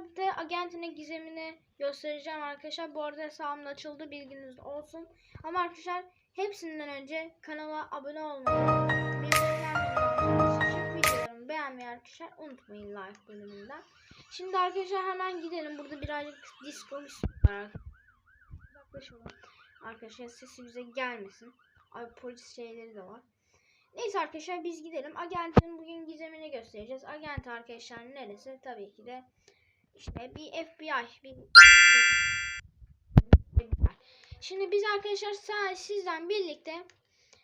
bir de Agentine gizemini göstereceğim arkadaşlar. Bu arada hesabım açıldı bilginiz olsun. Ama arkadaşlar hepsinden önce kanala abone olmayı, videolarımı beğenmeyi arkadaşlar unutmayın like bölümünden. Şimdi arkadaşlar hemen gidelim. Burada birazcık disco var. Uzaklaşalım. Arkadaşlar sesi bize gelmesin. Ay polis şeyleri de var. Neyse arkadaşlar biz gidelim. Agentin bugün gizemini göstereceğiz. Agent arkadaşlar neresi? Tabii ki de işte bir FBI. Bir... Şimdi biz arkadaşlar sizden birlikte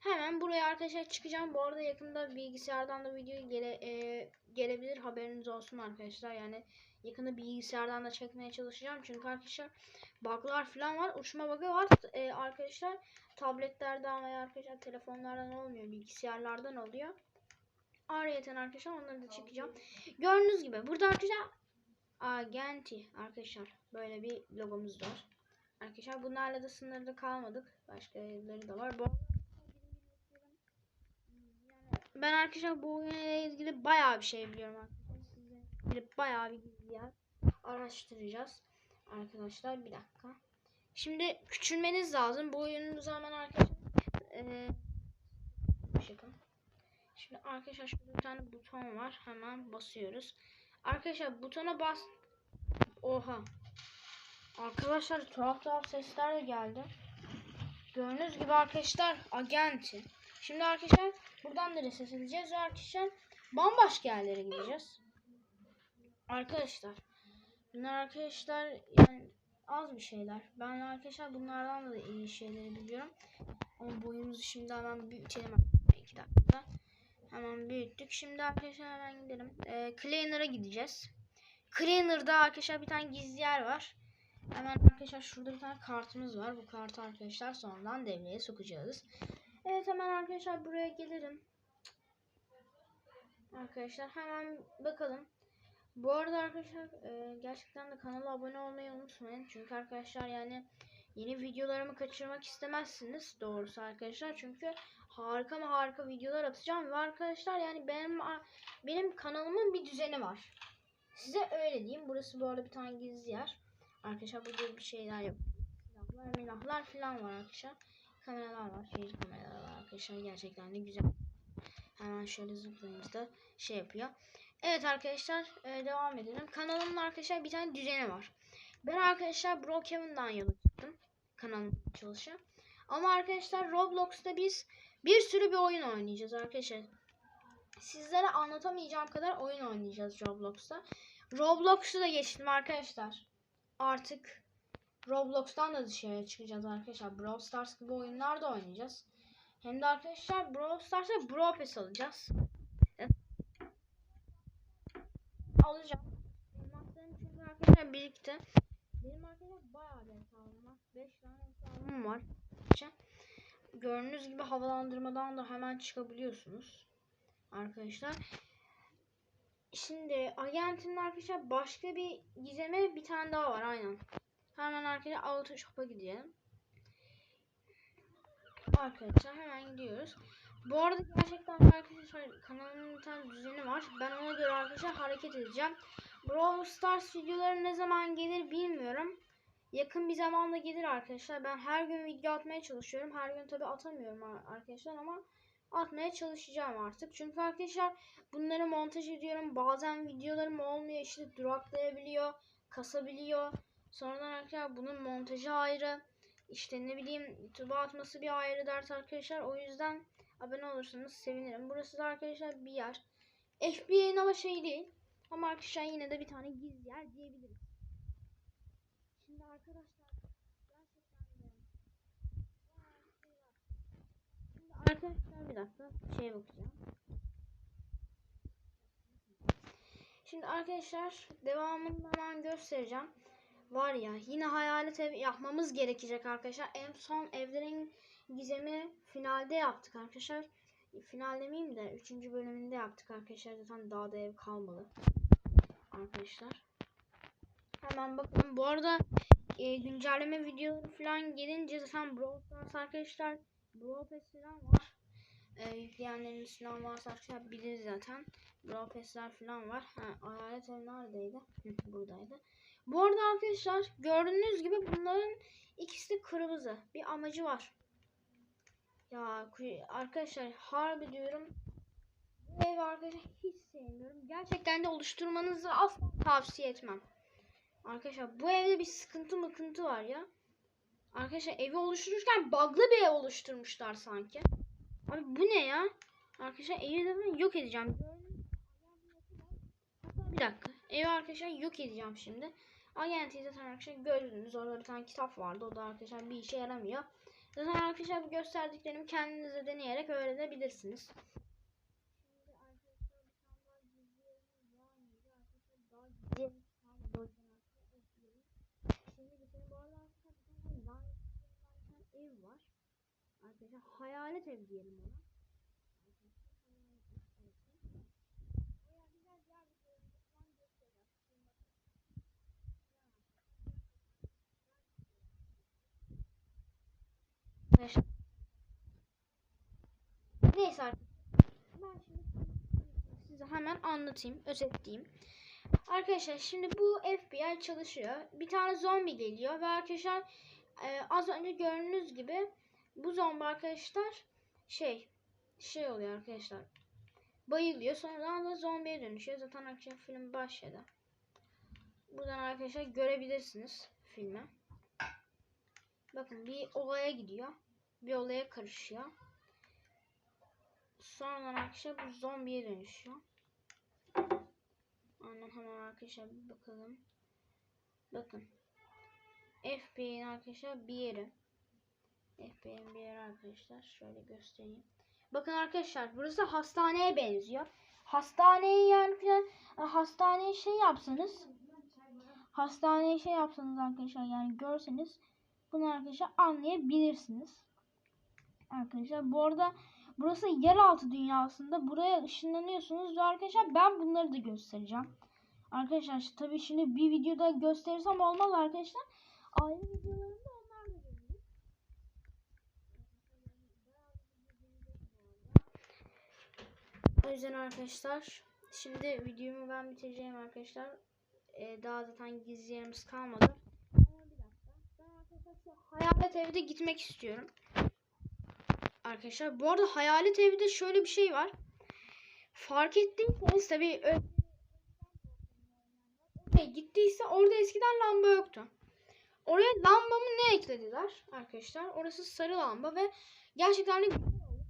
hemen buraya arkadaşlar çıkacağım. Bu arada yakında bilgisayardan da video gele, e, gelebilir. Haberiniz olsun arkadaşlar. Yani yakında bilgisayardan da çekmeye çalışacağım. Çünkü arkadaşlar bug'lar falan var. Uçma bug'ı var. E, arkadaşlar tabletlerden veya arkadaşlar telefonlardan olmuyor. Bilgisayarlardan oluyor. Ayrıyeten arkadaşlar onları da çekeceğim. Gördüğünüz gibi burada arkadaşlar Agenti arkadaşlar böyle bir logomuz da var. Arkadaşlar bunlarla da sınırda kalmadık. Başka yerleri de var. Bu ben arkadaşlar bu oyunla ilgili bayağı bir şey biliyorum arkadaşlar. Bayağı bir gizli yer araştıracağız. Arkadaşlar bir dakika. Şimdi küçülmeniz lazım. Bu oyunun zaman arkadaşlar ee. Şimdi arkadaşlar şurada bir tane buton var. Hemen basıyoruz. Arkadaşlar butona bas. Oha. Arkadaşlar tuhaf tuhaf sesler de geldi. Gördüğünüz gibi arkadaşlar agenti. Şimdi arkadaşlar buradan da reset edeceğiz ve arkadaşlar bambaşka yerlere gideceğiz. Arkadaşlar bunlar arkadaşlar yani az bir şeyler. Ben arkadaşlar bunlardan da iyi şeyleri biliyorum. Ama boyumuzu şimdi hemen büyütelim. 2 dakika. Hemen büyüttük. Şimdi arkadaşlar hemen gidelim. Ee, Cleaner'a gideceğiz. Cleaner'da arkadaşlar bir tane gizli yer var. Hemen arkadaşlar şurada bir tane kartımız var. Bu kartı arkadaşlar sonradan devreye sokacağız. Evet hemen arkadaşlar buraya gelirim. Arkadaşlar hemen bakalım. Bu arada arkadaşlar e, gerçekten de kanala abone olmayı unutmayın. Çünkü arkadaşlar yani yeni videolarımı kaçırmak istemezsiniz doğrusu arkadaşlar. Çünkü harika mı harika videolar atacağım ve arkadaşlar yani benim benim kanalımın bir düzeni var. Size öyle diyeyim. Burası bu arada bir tane gizli yer. Arkadaşlar burada bir şeyler yok. Silahlar, milahlar falan var arkadaşlar. Kameralar var. Şehir kameralar var arkadaşlar. Gerçekten de güzel. Hemen şöyle zıplayınca şey yapıyor. Evet arkadaşlar e, devam edelim. Kanalımın arkadaşlar bir tane düzeni var. Ben arkadaşlar Brokeman'dan yola çıktım. Kanalım çalışıyor. Ama arkadaşlar Roblox'ta biz bir sürü bir oyun oynayacağız arkadaşlar. Sizlere anlatamayacağım kadar oyun oynayacağız Roblox'ta. Roblox'u da geçtim arkadaşlar. Artık Roblox'tan da dışarıya çıkacağız arkadaşlar. Brawl Stars gibi oyunlar da oynayacağız. Hem de arkadaşlar Brawl Stars'a Brawl Pass alacağız. Alacağım. Elmaslarım çünkü arkadaşlar birlikte. Benim arkadaşlar bayağı bir hesabım var. 5 tane hesabım var. Gördüğünüz gibi havalandırmadan da hemen çıkabiliyorsunuz. Arkadaşlar. Şimdi Arjantin'in arkadaşlar başka bir gizeme bir tane daha var aynen. Hemen arkadaşlar Auto Shop'a gidelim. Arkadaşlar hemen gidiyoruz. Bu arada gerçekten arkadaşlar kanalımın bir tane düzeni var. Ben ona göre arkadaşlar hareket edeceğim. Brawl Stars videoları ne zaman gelir bilmiyorum. Yakın bir zamanda gelir arkadaşlar. Ben her gün video atmaya çalışıyorum. Her gün tabi atamıyorum arkadaşlar ama atmaya çalışacağım artık. Çünkü arkadaşlar bunları montaj ediyorum. Bazen videolarım olmuyor. işte duraklayabiliyor. Kasabiliyor. Sonradan arkadaşlar bunun montajı ayrı. İşte ne bileyim YouTube'a atması bir ayrı dert arkadaşlar. O yüzden abone olursanız sevinirim. Burası da arkadaşlar bir yer. FBA'nin ama şey değil. Ama arkadaşlar yine de bir tane gizli yer diyebiliriz. Şimdi arkadaşlar gerçekten de Şimdi arkadaşlar bir dakika şeye bakacağım. Şimdi arkadaşlar devamını hemen göstereceğim. Var ya yine hayalet ev yapmamız gerekecek arkadaşlar. En son evlerin gizemi finalde yaptık arkadaşlar. Final demeyeyim de 3. bölümünde yaptık arkadaşlar. Zaten daha da ev kalmadı. Arkadaşlar. Hemen bakalım. Bu arada e, güncelleme videoları falan gelince zaten Brawl Stars arkadaşlar Brawl Pass falan var. E, yükleyenleriniz falan varsa arkadaşlar zaten. Brawl falan var. Ha, hayalet ev neredeydi? Buradaydı. Bu arada arkadaşlar gördüğünüz gibi bunların ikisi kırmızı. Bir amacı var. Ya arkadaşlar harbi diyorum. Bu evi arkadaşlar hiç sevmiyorum. Gerçekten de oluşturmanızı asla tavsiye etmem. Arkadaşlar bu evde bir sıkıntı mıkıntı var ya. Arkadaşlar evi oluştururken bug'lı bir ev oluşturmuşlar sanki. Abi bu ne ya? Arkadaşlar evi yok edeceğim. Bir dakika. Evi arkadaşlar yok edeceğim şimdi. Agenti'yi zaten arkadaşlar gördünüz. Orada bir tane kitap vardı. O da arkadaşlar bir işe yaramıyor. Zaten arkadaşlar bu gösterdiklerimi kendinize deneyerek öğrenebilirsiniz. Şimdi bir tane bu arada arkadaşlar bir tane lanet bir ev var. Arkadaşlar hayalet ev diyelim ona. Neyse arkadaşlar. Ben şimdi size hemen anlatayım, özetleyeyim. Arkadaşlar şimdi bu FBI çalışıyor. Bir tane zombi geliyor ve arkadaşlar e, az önce gördüğünüz gibi bu zombi arkadaşlar şey şey oluyor arkadaşlar. Bayılıyor. Sonradan da zombiye dönüşüyor. Zaten arkadaşlar film başladı. Buradan arkadaşlar görebilirsiniz filmi. Bakın bir olaya gidiyor. Bir olaya karışıyor. Sonradan arkadaşlar bu zombiye dönüşüyor. Aynen hemen arkadaşlar bir bakalım. Bakın. FBI'nin arkadaşlar bir yeri. FBI'nin bir yeri arkadaşlar. Şöyle göstereyim. Bakın arkadaşlar burası hastaneye benziyor. Hastaneyi yani falan- hastaneye şey yapsanız hastaneye şey yapsanız arkadaşlar yani görseniz bunu arkadaşlar anlayabilirsiniz. Arkadaşlar bu arada burası yeraltı dünyasında. Buraya ışınlanıyorsunuz ve arkadaşlar ben bunları da göstereceğim. Arkadaşlar tabii şimdi bir videoda gösterirsem olmaz arkadaşlar. Ayrı videolarımda onlar da gelecek. O yüzden arkadaşlar şimdi videomu ben bitireceğim arkadaşlar. Ee, daha zaten gizli yerimiz kalmadı. Hayalet evde gitmek istiyorum. Arkadaşlar bu arada hayalet evde şöyle bir şey var. Fark ettiyseniz tabii ö- oraya gittiyse orada eskiden lamba yoktu. Oraya lamba mı ne eklediler arkadaşlar? Orası sarı lamba ve gerçekten güzel oldu.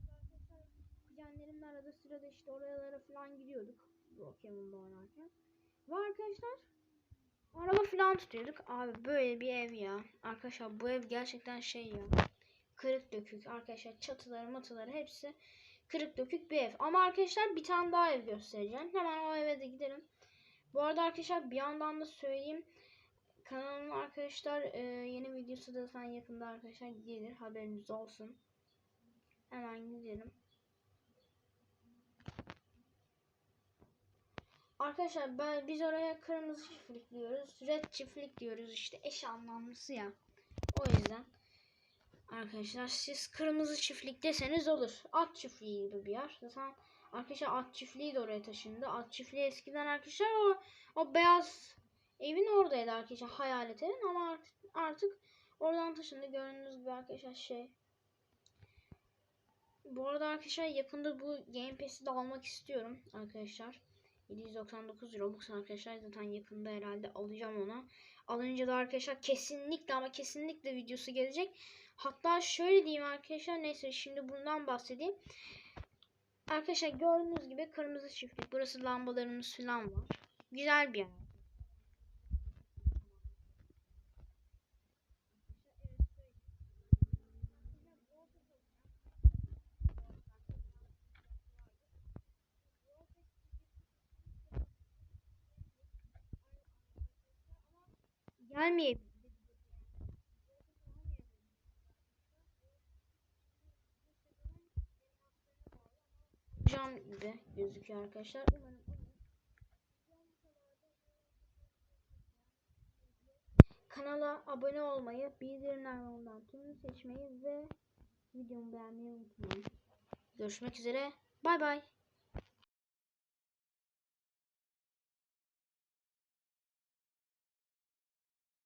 Kuzenlerimle arada sırada işte oralara falan gidiyorduk. Pokemon'da oynarken. Ve arkadaşlar araba falan tutuyorduk. Abi böyle bir ev ya. Arkadaşlar bu ev gerçekten şey ya. Kırık dökük arkadaşlar çatıları matıları hepsi kırık dökük bir ev. Ama arkadaşlar bir tane daha ev göstereceğim. Hemen o eve de gidelim. Bu arada arkadaşlar bir yandan da söyleyeyim. Kanalımın arkadaşlar e, yeni videosu da sen yakında arkadaşlar gelir. Haberiniz olsun. Hemen gidelim. Arkadaşlar ben, biz oraya kırmızı çiftlik diyoruz. Red çiftlik diyoruz işte eş anlamlısı ya. O yüzden arkadaşlar siz kırmızı çiftlik deseniz olur. At çiftliği gibi bir yer. Zaten arkadaşlar at çiftliği de oraya taşındı. At çiftliği eskiden arkadaşlar o, o beyaz evin oradaydı arkadaşlar. Hayalet evin ama artık, artık oradan taşındı. Gördüğünüz gibi arkadaşlar şey. Bu arada arkadaşlar yakında bu Game Pass'i de almak istiyorum arkadaşlar. 799 Robux arkadaşlar zaten yakında herhalde alacağım onu. Alınca da arkadaşlar kesinlikle ama kesinlikle videosu gelecek. Hatta şöyle diyeyim arkadaşlar neyse şimdi bundan bahsedeyim. Arkadaşlar gördüğünüz gibi kırmızı çiftlik. Burası lambalarımız falan var. Güzel bir yer. Gelmeyebilir. Cam gibi gözüküyor arkadaşlar. Kanala abone olmayı, bildirimler ondan tümünü seçmeyi ve videomu beğenmeyi unutmayın. görüşmek üzere. Bay bay.